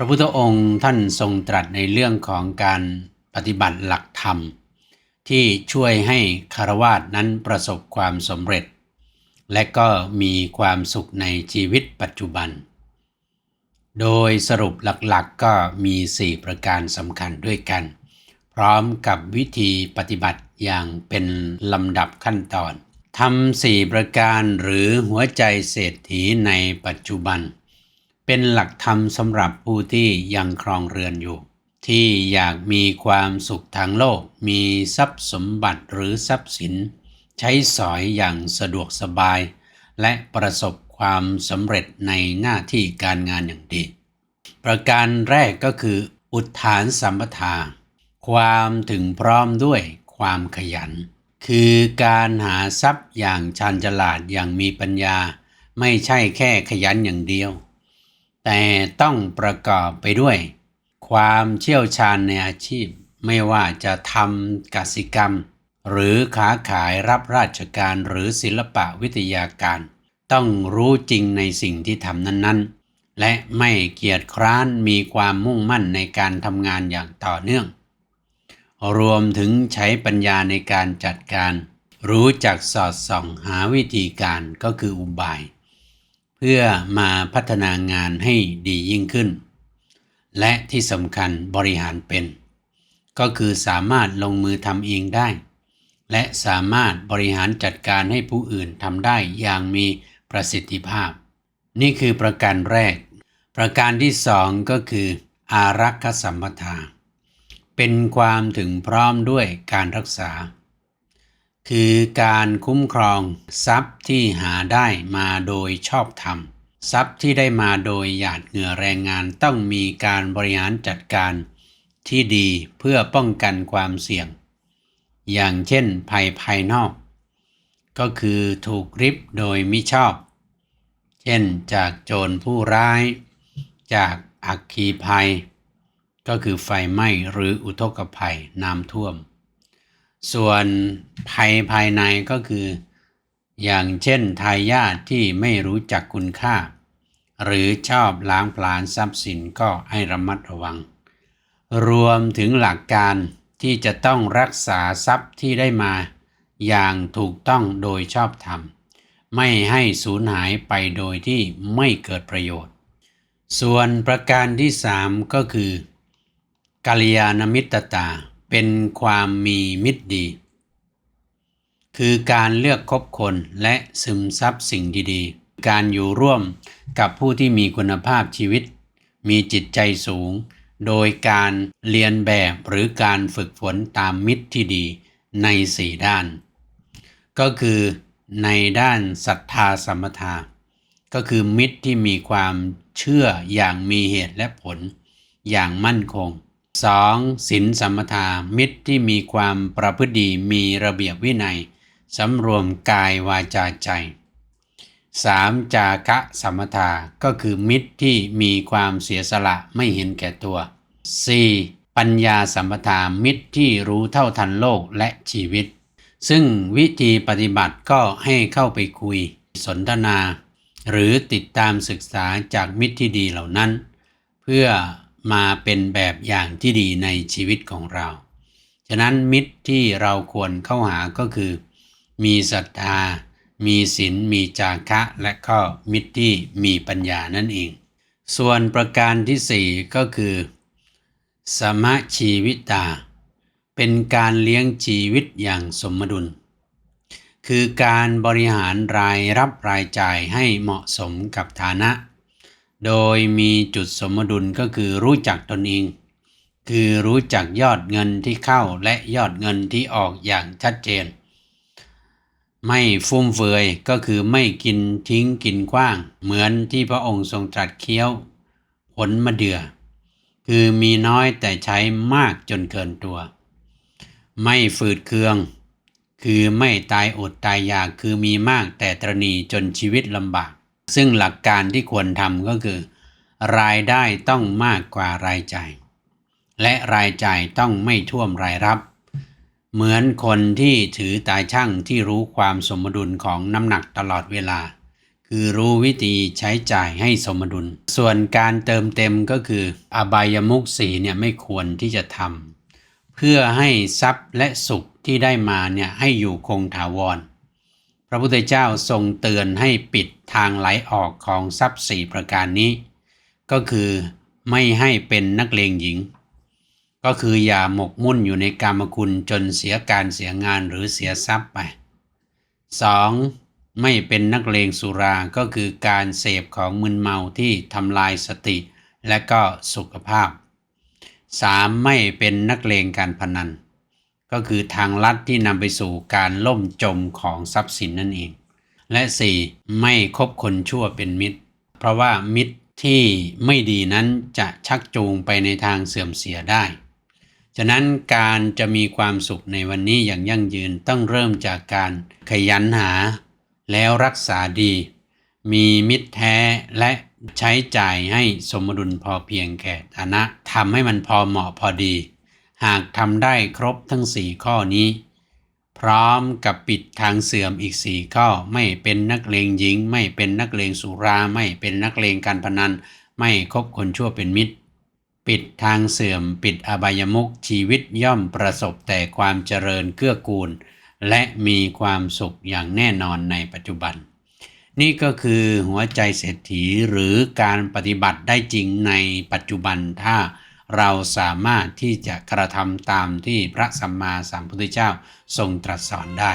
พระพุทธองค์ท่านทรงตรัสในเรื่องของการปฏิบัติหลักธรรม ที่ช่วยให้คารวาสนั้นประสบความสำเร็จ และก็มีความสุขในชีวิตปัจจุบัน โดยสรุปหลักๆก็มี 4 ประการสำคัญด้วยกัน พร้อมกับวิธีปฏิบัติอย่างเป็นลำดับขั้นตอนทำสี่ประการหรือหัวใจเศรษฐีในปัจจุบัน เป็นหลักธรรมสำหรับผู้ที่ยังครองเรือนอยู่ ที่อยากมีความสุขทางโลก มีทรัพย์สมบัติหรือทรัพย์สิน ใช้สอยอย่างสะดวกสบาย และประสบความสำเร็จในหน้าที่การงานอย่างดี ประการแรกก็คืออุทานสัมปทา ความถึงพร้อมด้วยความขยัน คือการหาทรัพย์อย่างชาญฉลาดอย่างมีปัญญา ไม่ใช่แค่ขยันอย่างเดียว แต่ต้องประกอบไปด้วย ความเชี่ยวชาญในอาชีพ ไม่ว่าจะทำกสิกรรม หรือค้าขายรับราชการหรือศิลปะวิทยาการ ต้องรู้จริงในสิ่งที่ทำนั้นๆ และไม่เกียจคร้านมีความมุ่งมั่นในการทำงานอย่างต่อเนื่อง รวมถึงใช้ปัญญาในการจัดการ รู้จักสอดส่องหาวิธีการก็คืออุบาย เพื่อมาพัฒนางานให้ดียิ่งขึ้น และที่สำคัญบริหารเป็น ก็คือสามารถลงมือทำเองได้ และสามารถบริหารจัดการให้ผู้อื่นทำได้อย่างมีประสิทธิภาพ นี่คือประการแรก ประการที่สองก็คือ อารักขสัมปทา เป็นความถึงพร้อมด้วยการรักษา คือการคุ้มครองทรัพย์ที่หาได้มาโดยชอบธรรม ทรัพย์ที่ได้มาโดยหยาดเหงื่อแรงงานต้องมีการบริหารจัดการที่ดีเพื่อป้องกันความเสี่ยง อย่างเช่นภัยภายนอก ก็คือถูกริบโดยมิชอบ เช่นจากโจรผู้ร้าย จากอักคีภัย ก็คือไฟไหม้หรืออุทกภัยน้ำท่วม ส่วนภัยภายในก็คือ อย่างเช่นทายาทที่ไม่รู้จักคุณค่า หรือชอบล้างผลาญทรัพย์สินก็ให้ระมัดระวัง รวมถึงหลักการที่จะต้องรักษาทรัพย์ที่ได้มา อย่างถูกต้องโดยชอบธรรม ไม่ให้สูญหายไปโดยที่ไม่เกิดประโยชน์ ส่วนประการที่สามก็คือกัลยาณมิตรตา เป็นความมีมิตรดี คือการเลือกคบคนและซึมซับสิ่งดีๆ การอยู่ร่วมกับผู้ที่มีคุณภาพชีวิต มีจิตใจสูง โดยการเรียนแบบหรือการฝึกฝนตามมิตรที่ดีในสี่ด้าน ก็คือในด้านศรัทธาสมปทาก็คือมิตรที่มีความเชื่ออย่างมีเหตุและผลอย่างมั่นคง 2. ศีลสัมปทามิตรที่มีความประพฤติดีมีระเบียบวินัยสำรวมกายวาจาใจ 3. จาคะสัมปทาก็คือมิตรที่มีความเสียสละไม่เห็นแก่ตัว 4. ปัญญาสัมปทามิตรที่รู้เท่าทันโลกและชีวิต ซึ่งวิธีปฏิบัติก็ให้เข้าไปคุย สนทนา หรือติดตามศึกษาจากมิตรที่ดีเหล่านั้น เพื่อ มาเป็นแบบอย่างที่ดีในชีวิตของเรา ฉะนั้นมิตรที่เราควรเข้าหาก็คือ มีศรัทธา มีศีล มีจาคะ และก็มิตรที่มีปัญญานั่นเอง ส่วนประการที่สี่ก็คือ สมชีวิตา เป็นการเลี้ยงชีวิตอย่างสมดุล คือการบริหารรายรับรายจ่ายให้เหมาะสมกับฐานะ โดยมีจุดสมดุลก็คือรู้จักตนเอง คือรู้จักยอดเงินที่เข้าและยอดเงินที่ออกอย่างชัดเจน ไม่ฟุ่มเฟือยก็คือไม่กินทิ้งกินกว้าง เหมือนที่พระองค์ทรงตรัสเคี้ยวผลมะเดื่อคือมีน้อยแต่ใช้มากจนเกินตัว ไม่ฝืดเคือง คือไม่ตายอดตายอยากคือมีมากแต่ตรณีจนชีวิตลำบาก ซึ่งหลักการที่ควรทำก็คือ รายได้ต้องมากกว่ารายจ่าย และรายจ่ายต้องไม่ท่วมรายรับ เหมือนคนที่ถือตาช่างที่รู้ความสมดุลของน้ำหนักตลอดเวลา คือรู้วิธีใช้จ่ายให้สมดุล ส่วนการเติมเต็มก็คือ อบายมุขสีเนี่ยไม่ควรที่จะทำเพื่อให้ทรัพย์และสุขที่ได้มาเนี่ยให้อยู่คงถาวร พระพุทธเจ้าทรงเตือนให้ปิดทางไหลออกของทรัพย์สี่ประการนี้ ก็คือไม่ให้เป็นนักเลงหญิง ก็คืออย่าหมกมุ่นอยู่ในกามคุณจนเสียการเสียงานหรือเสียทรัพย์ไป 2. ไม่เป็นนักเลงสุราก็คือการเสพของมึนเมาที่ทำลายสติและก็สุขภาพ 3. ไม่เป็นนักเลงการพนัน ก็คือทางลัดที่นำไปสู่การล่มจมของทรัพย์สินนั่นเอง และ 4. ไม่คบคนชั่วเป็นมิตร เพราะว่ามิตรที่ไม่ดีนั้นจะชักจูงไปในทางเสื่อมเสียได้ ฉะนั้นการจะมีความสุขในวันนี้อย่างยั่งยืนต้องเริ่มจากการขยันหา แล้วรักษาดี มีมิตรแท้และใช้จ่ายให้สมดุลพอเพียงแก่ฐานะทำให้มันพอเหมาะพอดี หากทำได้ครบทั้งสี่ข้อนี้ พร้อมกับปิดทางเสื่อมอีกสี่ข้อ ไม่เป็นนักเลงหญิง ไม่เป็นนักเลงสุรา ไม่เป็นนักเลงการพนัน ไม่คบคนชั่วเป็นมิตร ปิดทางเสื่อม ปิดอบายมุขชีวิตย่อมประสบแต่ความเจริญเกื้อกูล และมีความสุขอย่างแน่นอนในปัจจุบัน นี่ก็คือหัวใจเศรษฐีหรือการปฏิบัติได้จริงในปัจจุบันถ้า เราสามารถที่จะกระทำตามที่พระสัมมาสัมพุทธเจ้าทรงตรัสสอนได้